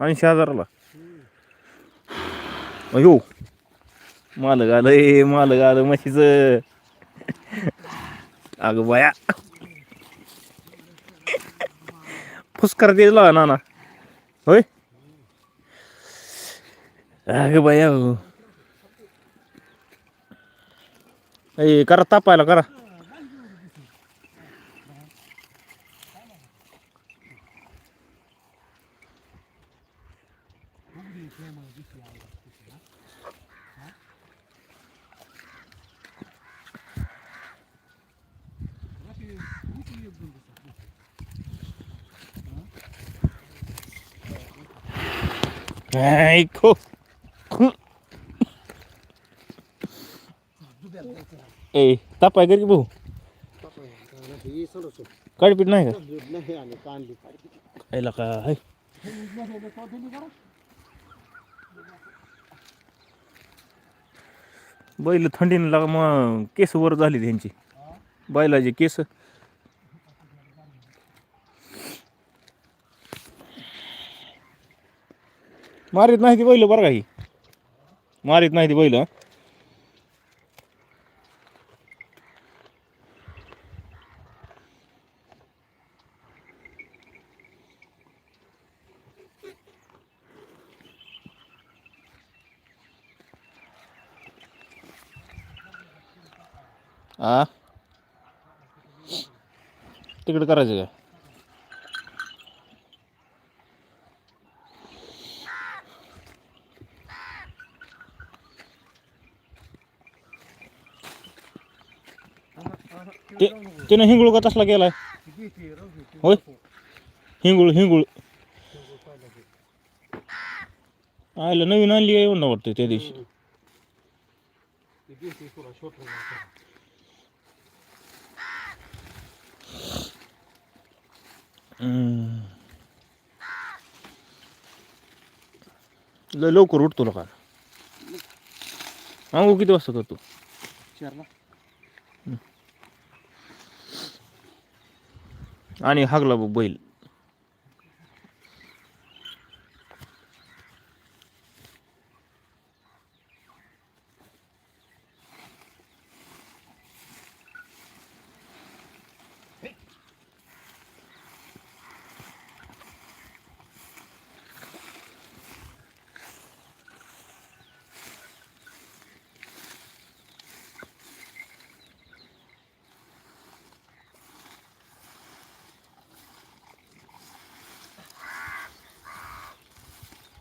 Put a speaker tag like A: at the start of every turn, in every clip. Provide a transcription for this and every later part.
A: ऐंशी हजाराला. अयो. मालक आलंय मालक आलं म्हशीचं. अगं बाया. फुसकार दिला नाना. होय? अगं बाया. ए करा तापायला करा. ऐको ए तापाय कर की भाऊ
B: ही
A: नाही का?
B: नाही
A: खायला का हाय बैल थंडीने लागा मग केस वर झाली त्यांची. बैलाचे केस. मारीत नाही ती बैल बरं काही मारीत नाही ती बैल. आ? तिकडे करायचं काय ते त्यानं हिंगुळ का तसला गेलाय होय? हिंगुळ हिंगुळ. आयला नवीन आणली आहे एवढं वाटतं त्या दिवशी. लवकर उठतो लोका अंगू किती वाजता करतो? आणि हागला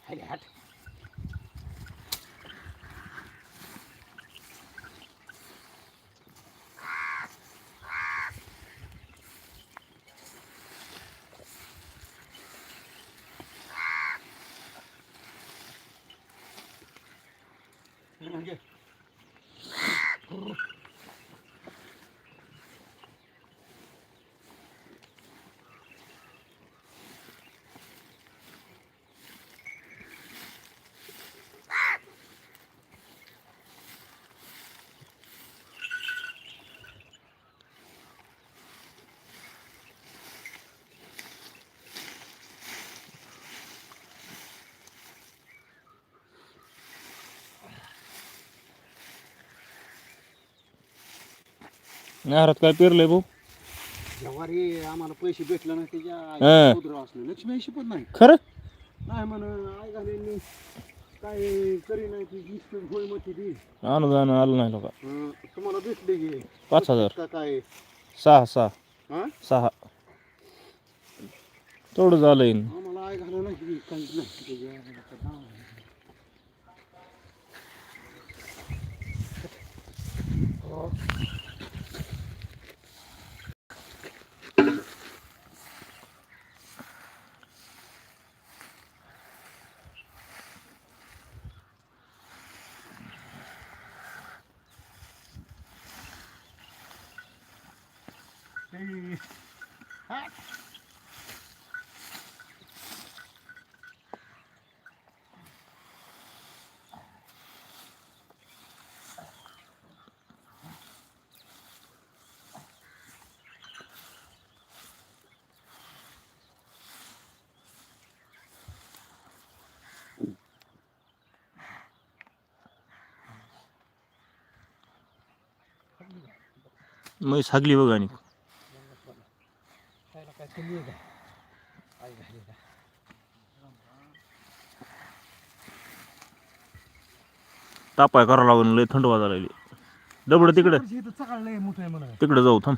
A: बघ बैल
B: हाय हाट
A: घरात काय पेरलंय भाऊ?
B: जवारी आम्हाला पैसे भेटले नाही
A: हा.
B: त्याच्या उदर असलं. लक्ष्मी ऐशी पण नाही.
A: खरं?
B: नाही म्हण आई घालेली काय करी नाही ती वीस होय मग ती.
A: अनुदान आलं नाही लोका.
B: हं, तुम्हाला भेटले की.
A: पाच हजार.
B: का काय?
A: सहा सहा.
B: हा?
A: सहा. तेवढं झालंय
B: आम्हाला आई घाला नाही त्याच्या- ते- हा.
A: म्हैस हागली बघ आणि. तापाय करावं लागून लय थंड वाजायला लागली. दबड तिकडे. तिकडे जाऊ थांब.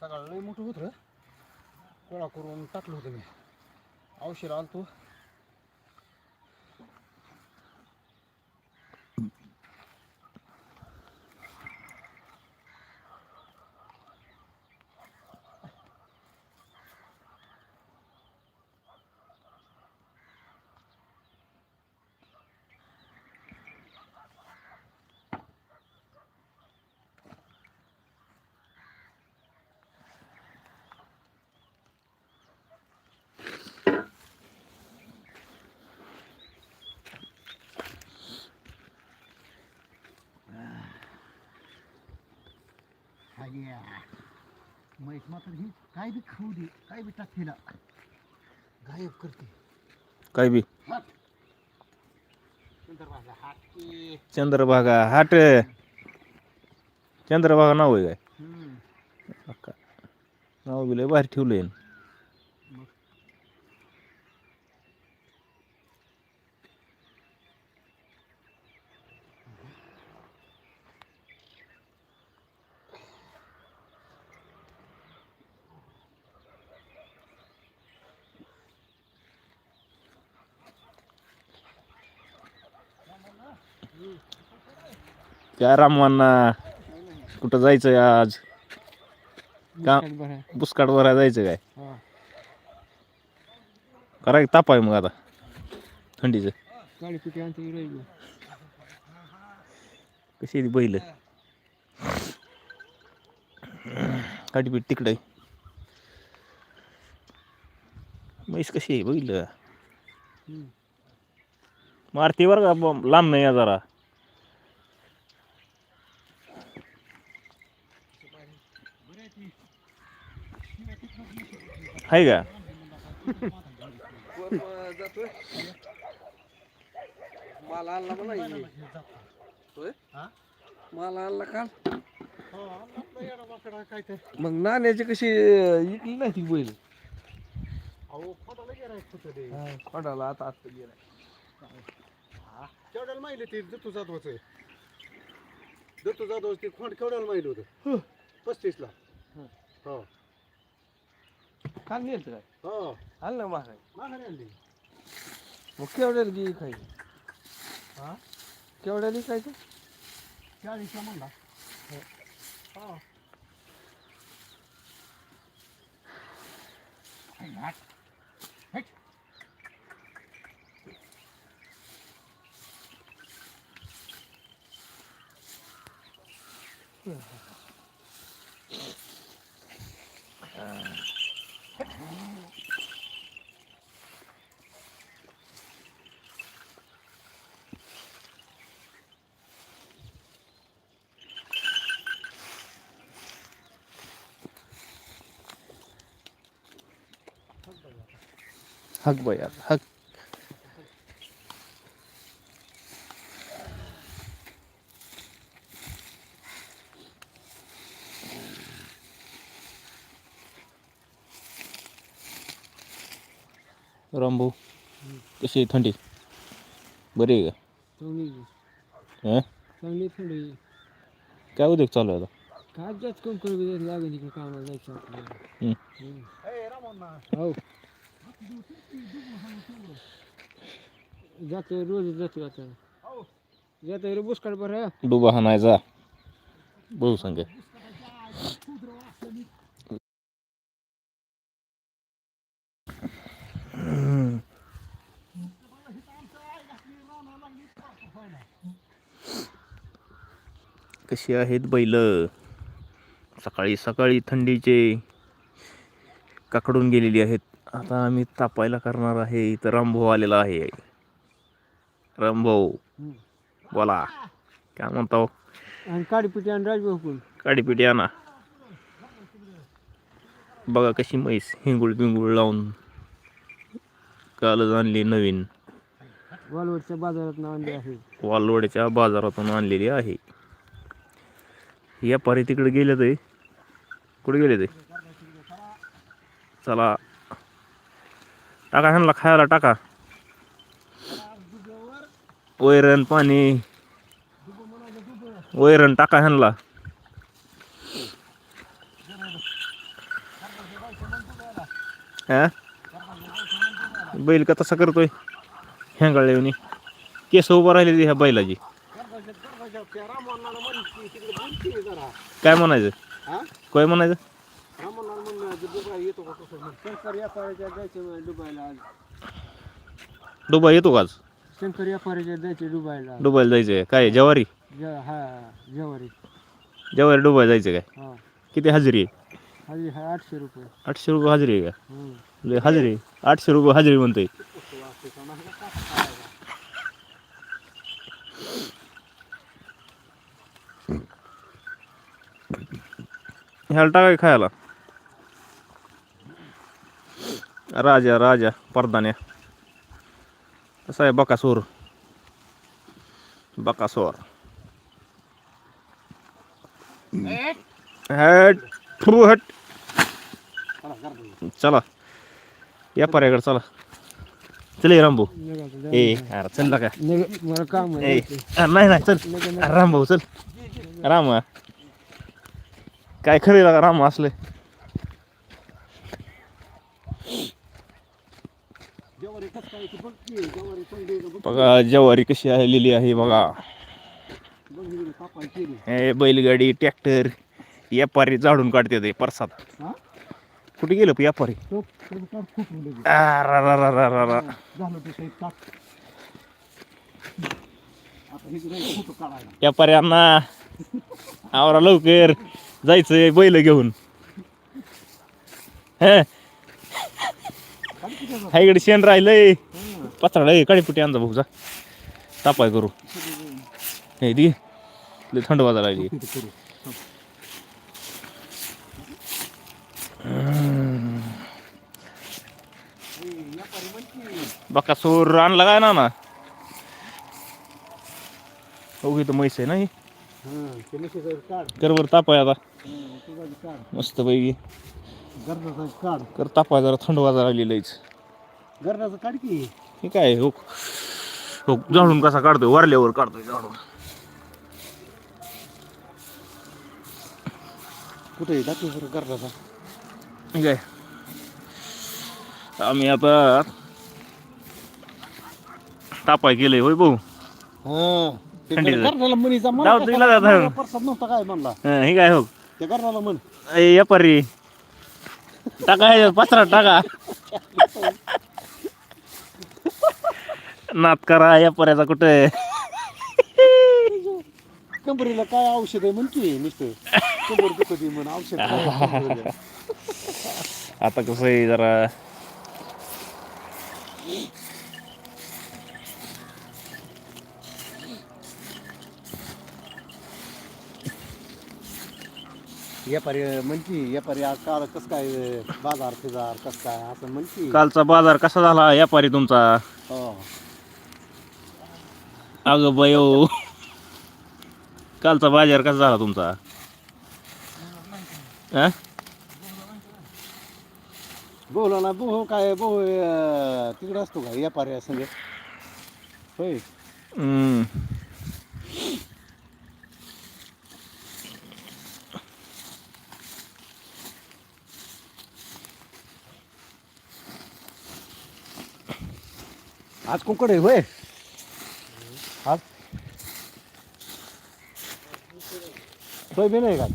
B: सकाळ लय मोठं होतं गोळा करून टाकलं होतं मी. औषध आलतो. म्हैस मात्र ही काय बी खाऊ दे काय बी टाक तिला. गायब करते.
A: काय बी?
B: हात माझा हात की.
A: चंद्रभागा हाट. चंद्रभागा नाव आहे काय?
B: हम्म.
A: नाव बी लय बाहेर ठेवलंय. काय रामवांना कुठं जायचंय आज? का. बुसकाट भरायला जायचं काय. करा ताप आहे मग आता. थंडीचं. कशी आहे ती बैल? काठीपीठ तिकडे. म्हैस कशी आहे बैल. मारती बरं का? लांब नाही जरा. आहे का?
B: माल आणला म्हणा होय?
A: हा?
B: माल आणला काल मग नाण्याची कशी इकली नाही ती बैल? खोडाला आता आता गेला
C: केवढ्याला माहिती ते दत्तू जाधवाच दत्तू जाधव ते खोंड केवढ्याला माहिती होतं? पस्तीसला. हो.
B: काल नेलं काय?
C: हो.
B: आलं ना महागाई
C: माघारी आणली.
B: मग केवढ्याला गी खायची
C: हा?
B: केवढ्याला खायचं
C: चाळीसला म्हणला.
B: हो.
A: हक बाई आता हक. रामभाऊ कशी आहे? थंडी? बरी आहे
B: चांगली
A: का हं?
B: चांगली थंडी.
A: काय उद्योग चालू आहे आता?
B: काय जास्त कम करू लागेल इकडे कामाला जायचं आपल्याला.
A: हं.
B: हो. जातो रोज जातो आता. जातो रे बुसकाट बरं.
A: डुबा हाणायचा बघू सांगे. कशी आहेत बैल? सकाळी सकाळी थंडीचे काकडून गेलेली आहेत. आता आम्ही तापायला करणार आहे. इथं रामभाऊ आलेला आहे. रामभाऊ बोला काय म्हणतो
B: आणि काडीपिटी आणि राजभाऊ कोण
A: काडीपिटी आणा. बघा कशी म्हैस हिंगुळ बिंगुळ लावून कालच आणली नवीन.
D: वालवडच्या बाजारात आणली आहे.
A: वालवड्याच्या बाजारातून आणलेली आहे. व्यापारी तिकडे गेले ते. कुठे गेले ते? चला. टाका ह्यांना खायला टाका. वैरण पाणी. वैरण टाका ह्यांना. हा? बैल का तसा करतोय ह्यांगाळले केस उभं राहिले ह्या बैलाची. काय म्हणायचं? काय म्हणायचं? डुबा येतो का आज?
D: शंकर व्यापाऱ्याच्या जायचे दुबईला.
A: डुबायला जायचंय काय जवारी?
D: ज- हा जवारी.
A: जवारी डुबायला जायचं काय?
D: हा.
A: किती हजेरी आहे?
D: हा आठशे रुपये.
A: आठशे रुपये हजेरी आहे का?
D: हम्म.
A: लय हजेरी आहे. आठशे रुपये हजेरी म्हणतोय. ह्याला टाकाय खायला. राजा राजा परदान्या. कसा आहे बकासूर बकासूर हट फु हट चला या पर्याकडे चला चल ये रामभाऊ
D: निघायचं, जाऊ.
A: ए अरे चल ना का
D: निघ- मला काम
A: ए
D: आहे
A: अरे नाही नाही चल अरे रामभाऊ चल राम काय खरे लागा राम असले
B: जेवारी कसं काय ती बघ जेवारी
A: कशी आलेली आहे बघा. हे बैलगाडी ट्रॅक्टर व्यापारी झाडून काढते ते परसात. कुठे गेलं व्यापारी?
B: काढायला.
A: व्यापाऱ्यांना आवरा लवकर जायचंय बैल घेऊन. हे? हा इकडे शेण राहिलंय. पत्राळ काळीपुटी आणजा भाऊचा तापाय करू. हे दी. थंड वाजायला लागली बका सोर आणला काय ना ना हो इथं म्हैस आहे ना ही.
B: हां ते म्हशीचं काढ.
A: कर तापाय आता. मस्त पैकी.
B: गरजाचं काढ.
A: कर तापाय जरा थंड लागली लईच.
B: गरजाचं काढ की.
A: हे काय हो. हो कसा काढतोय? वरल्यावर काढतोय झाडून.
B: कुठे दाखव बरं गरजाचा
A: हे काय? आम्ही आता तापाय केलंय होय भाऊ.
B: हां. ते
A: थंडीचं.
B: गरजाला म्हणीचा
A: जाऊ दे, तिला जाऊ.
B: परसाद नव्हता काय म्हणला.
A: हं, हे काय हो?
B: त्या गरजाला म्हण.
A: ए व्यापारी. टाका पत्रा टाका. नात करा व्यापाऱ्याचा कुठे?
B: कंबरीला काय औषध आहे म्हण की नुसतं कंबर दुखत म्हण औषध?
A: आता कसं आहे जरा
B: व्यापारी म्हण की व्यापारी आज काल कसं काय बाजार फिजार कसं काय असं म्हण की
A: कालचा बाजार कसा झाला व्यापारी तुमचा
B: हो.
A: अगं बयो कालचा बाजार कसा झाला तुमचा हा?
B: बोला ना बोहो काय बोहो तिकडे असतो का व्यापारी संग होय
A: हम्म.
B: आज कोकड आहे होय? आज? सोयाबीन आहे का?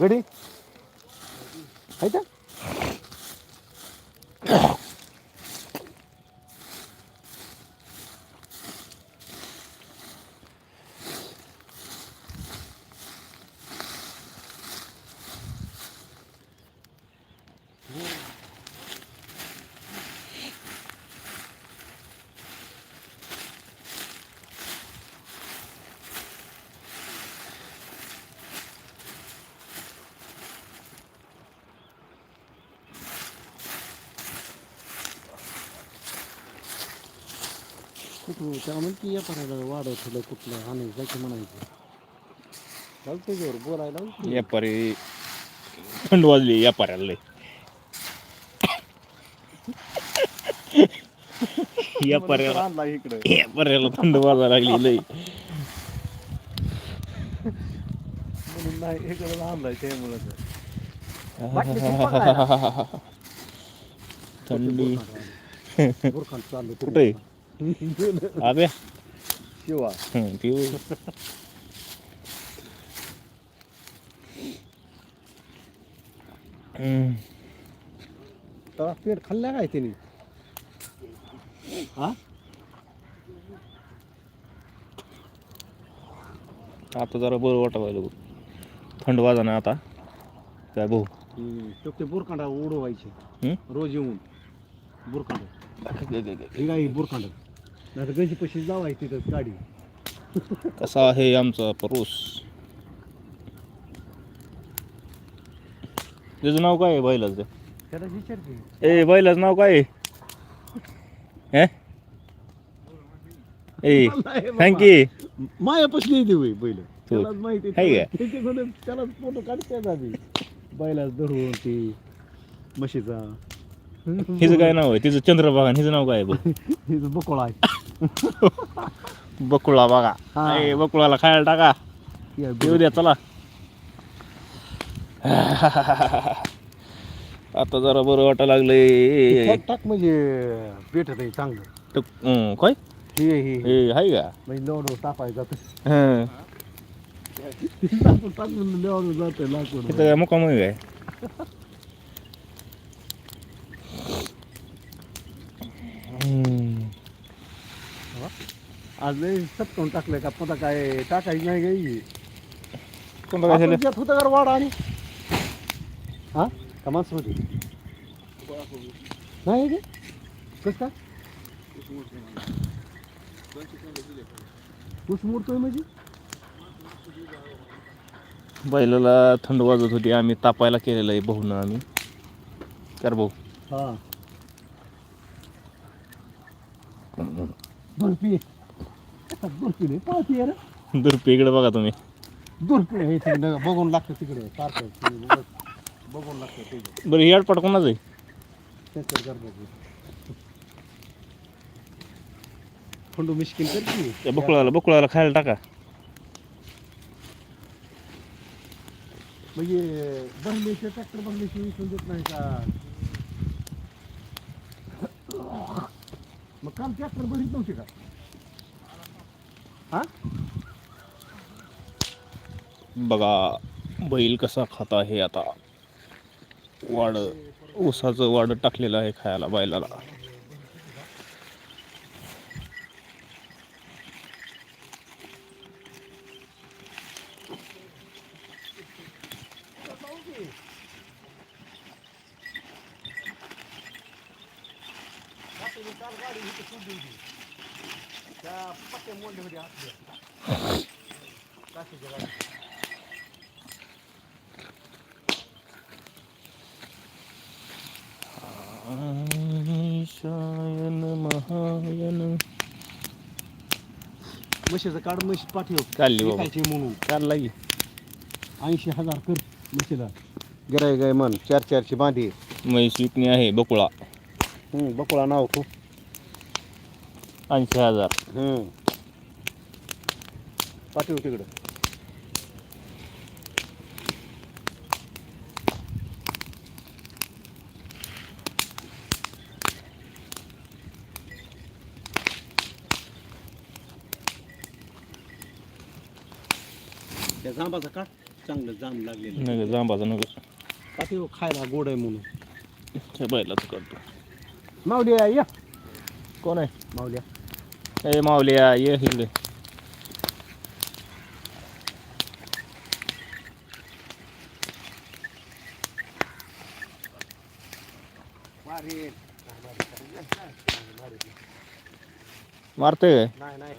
B: गडी? आहे का? कुठं त्याला म्हणते या पर्यंत वाढवलं कुठलं आणि जायचं म्हणायचं. चालतं त्याच्यावर बोलायला लावू की?
A: व्यापारी थंड वाजली व्यापाऱ्याला लय. व्यापाऱ्याला
B: आणला इकडं.
A: व्यापाऱ्याला थंड वाजायला लागली लय.
B: म्हणून नाही इकडे आणलाय त्यामुळं
A: थंडी.
B: बुरखान चाललं
A: कुठे आब्या
B: शिवा.
A: पिऊ.
B: तर पेट खाल्ल्या काय त्यांनी हा?
A: आता जरा बरं वाटायला बघ. थंड वाजा ना आता. काय भाऊ?
B: तो ते बुरखांडा उडवायचे? रोज येऊन. बुरखांड. हे काय बुरखांड नाही तर गंजी पशी जावायची तिथं गाडी.
A: कसा आहे आमचा परूस? त्याचं नाव काय आहे बैलाचं?
B: त्याला विचार की.
A: ए बैलाचं नाव काय आहे? हे? ए थँक यू.
B: माया पसली येते होय बैल. त्यालाच माहिती
A: का?
B: त्याला फोटो काढते आधी बैलाच धरून ती म्हशीचा.
A: हिचं काय नाव आहे? तिचं चंद्रभागा हिचं नाव काय आहे बघ?
B: हिचं बकोळा आहे.
A: बकुळा बघा
B: हा.
A: ए बकुळाला खायला टाका
B: या
A: येऊ द्या चला आता जरा बरं वाटायला लागलंय
B: टाक- टाक म्हणजे भेटत आहे चांगलं
A: टक- हं, काय
B: हे हे
A: ए हाय का
B: म्हणजे लेवडवर तापायचं जातं
A: हं.
B: लाकूड टाकून लेवडवर जातं लाकूड
A: इथं काय मुकाम आहे काय हं.
B: आज लय सटकून टाकलंय का? पता काय टाकायची नाही गाई
A: कोणतं काय झालं?
B: होतं का रे वाडा आणि? हा? का माणसं होती नाही रे कसं काय? ऊस मोडतोय म्हणजे?
A: बैलाला थंड वाजत होती. आम्ही तापायला केलेलं आहे भाऊ ना आम्ही. कर भाऊ.
B: हा. दुर्पी रे
A: दुर्पी इकडे बघा तुम्ही.
B: दुर्पी हे तिकडे बघून लागतं तिकडे. सारखं बघून लागतं तिकडे.
A: बरं ही कोणाच आहे
B: खंडू मिश्किल कर की.
A: त्या बकुळाला बकुळाला खायला टाका.
B: म्हणजे बंगल्याचे ट्रॅक्टर बंगल्याचे विकून देत नाही का? मग काल ट्रॅक्टर बघित नव्हते का? हा?
A: बघा बैल कसा खात आहे आता. वाड ऊसाचं वाड टाकलेलं आहे खायला बैलाला.
B: काढ म्हशी पाठव
A: बाबा.
B: विकायची म्हणून?
A: काढला की
B: ऐंशी हजार कर म्हशीला गिराय गाय म्हण चार चारची बांधी.
A: म्हैस विकणी आहे बकुळा.
B: बकुळा नाव खूप
A: ऐंशी हजार.
B: पाठव तिकडं. जांबाचा काढ चांगलं जांब लागलेलं
A: नग जांबाचा नग
B: पाठव खायला गोड आहे म्हणून.
A: त्या बैलाचं करतो
B: माऊलिया या.
A: कोण आहे?
B: माऊलिया
A: ए माऊलिया ये इकडे. मारतोय काय?
B: नाही नाही.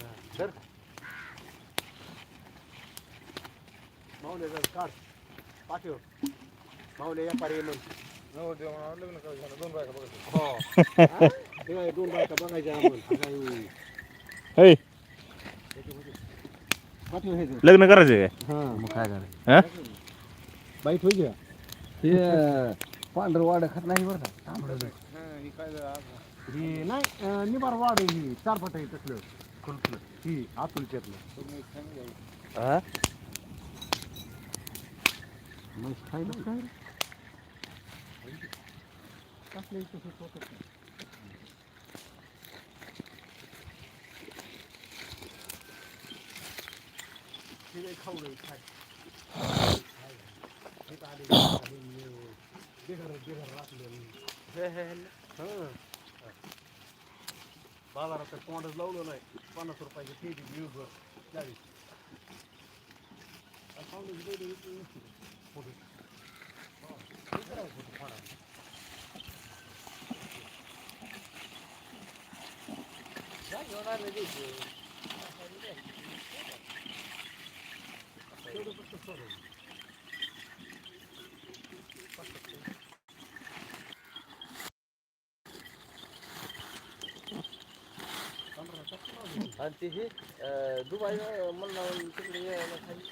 B: माऊले जर काढ पाठव. माऊले या पारे हो. हा? हे काय दोन बायका बघायच्या आपण
A: होय
B: पाठी व्हायचं
A: लग्न करायचं काय?
B: हा. मग काय करायचं?
A: हा?
B: बाईट होई घ्या हे पांढर वाड खात नाही बरं का? तांबडं ही नाही अं, निबार वाढ आहे ही चार पट आहे तसलं. खुलखुलं ही आतुलच्यातलं
A: हा?
B: मग काय मग काय कसलं इथं हे पोटच नाही. हे काय खाऊ रे, खाय. हे तर आले, आले, हे, बेघर- बेघर राखलेलं. हं. बाजारात तर तोंडच लावलं नाही पन्नास रुपयाची पेटी वीसभर चाळीस आणि पावण्याची पेटी विकली नसती. फोटो. हा. हे करावं फोटो फाडा. जा घेऊन आले ते इथे. तेवढं फक्त सोडायचं.
D: आणि ते हे अं, दुबई म्हणलं तिकडे यायला खाली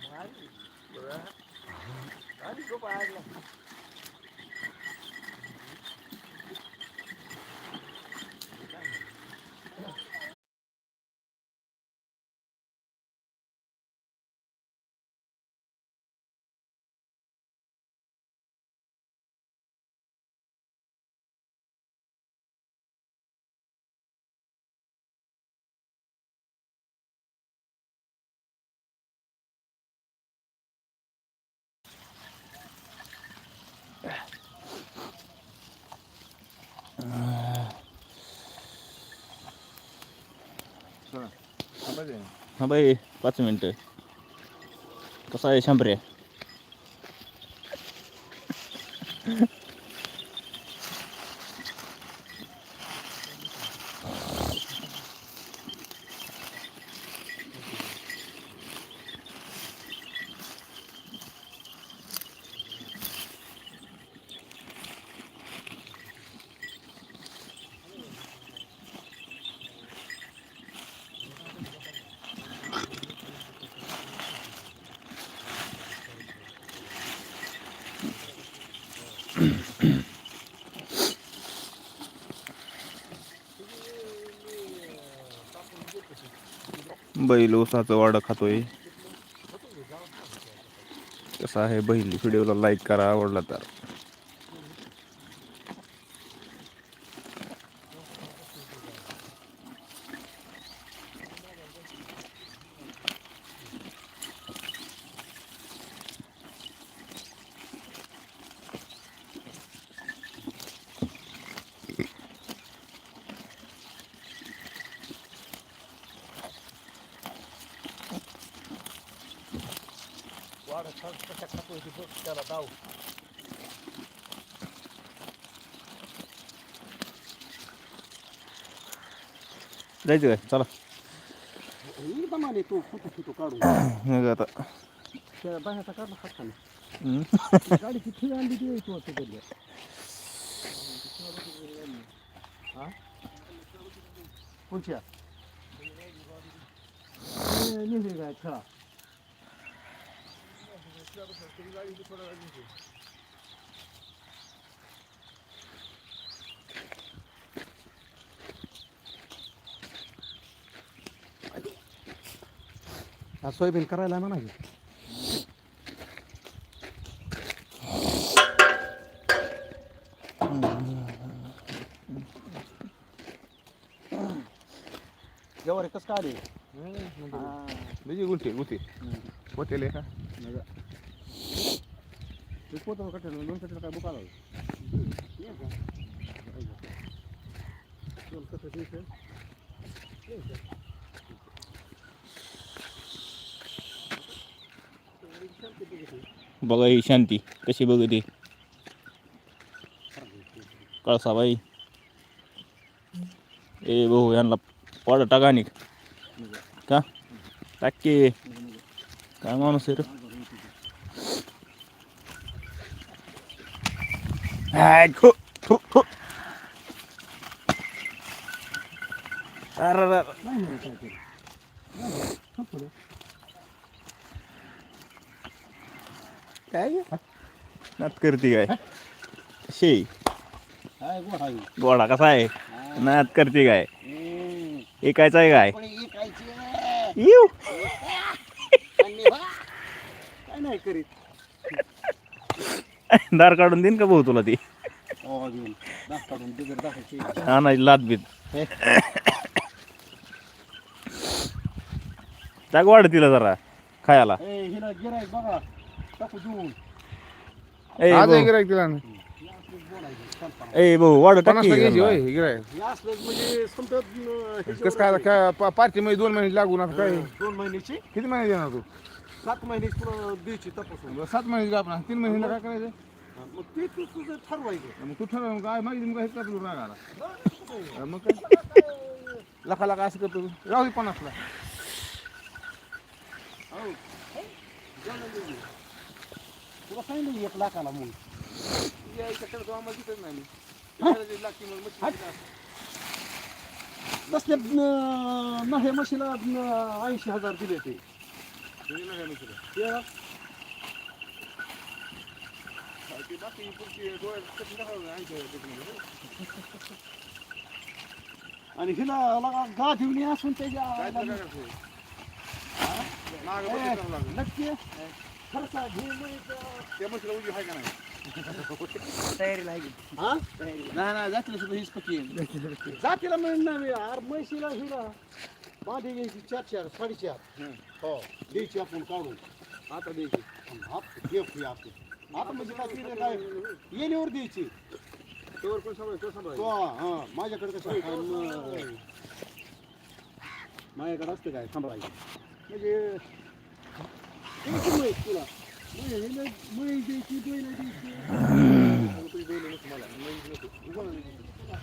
D: मग आली. बरं. आली खूप
A: हा बाई पाच मिनटं. कसा आहे शंभरे? बैल उसाचं वाडं खातोय. कसं आहे बैल व्हिडिओला लाईक करा आवडला तर.
B: वाढ खा- कशा खातोय ते बघ त्याला दाव
A: जायचं काय चला
B: एकदम आले तो फोटो फोटो काढून
A: मग आता
B: त्या बाहेरचा काढला हाताने
A: हम्म.
B: गाडी किती आणली ती यायची वाटतं तरी हा कोणच्या निघली काय खेळा हा सोयाबीन करायला म्हणा की. जवारी कसं काय आली?
A: तुझी गुलटी गुलटी होतेल का?
B: पोतं कटेल दोन कटेल काय बुका
A: बघा ही शांती कशी बघते कळसाबाई ए भाऊ यांना पाड टाका आणि का टाके काय माणूस आहे रे हाय, थु, थु, थु. अरे
B: काय
A: नात करते काय? शे
B: गोड
A: कसा आहे? नात करते काय. एकायचा आहे काय. येऊ
B: आणि बा, काय नाही करीत
A: दार काढून देईन का भाऊ तुला ती?
B: हो
A: आणायची लाद बीत.
B: हे.
A: टाक वाढ तिला जरा खायला.
E: गिरायक तिला
A: ए भाऊ. वाढ टाक की
E: गिरायक
B: म्हणजे
E: कसं काय काय पा- पार्टी मध्ये दोन महिने लागून आता काय?
B: दोन महिन्याची.
E: किती महिने देणार तू?
B: सात महिन्याची पुन्हा द्यायची तपासून.
E: सात महिने आपण तीन महिने काय करायचं?
B: मग ते तू तुझं ठरवायचं
E: मग तू ठरव काय माहिती मग काय तुला राग आला मग काय लखा लखा असं करतो तू. राहू दे पन्नासला
B: तुला सांगितलं एक लाखाला म्हणून तसले नहे म्हशीला ऐंशी हजार दिले ते ते आणि हिला लगा गा ठेवली असून त्याच्या ए, नक्की खर्च घे हा?
D: नाही? नाही जातील सुद्धा हीच पक्की आहे.
B: जातीला मिळणार नाही आर म्हशीला हिला बांधी घ्यायची चार चार साडेचार. हो द्यायची आपण काढून. आता द्यायची. हात घे फ्री आपण. आता म्हणजे काय येण्यावर द्यायची? तो हा माझ्याकडे कसं म- माझ्याकडे असतं काय सांभाळायचं? म्हणजे तुला म्हैस हिला म्हैस द्यायची बैल द्यायची बैल नको मला म्हैस नको. उभा राहा.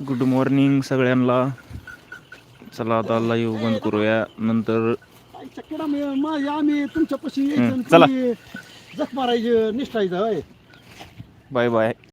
A: गुड मॉर्निंग सगळ्यांना. चला आता लाईव्ह बंद करूया. नंतर
B: आम्ही तुमच्यापाशी
A: चला.
B: जख मारायचं निष्ठायचं
A: बाय बाय.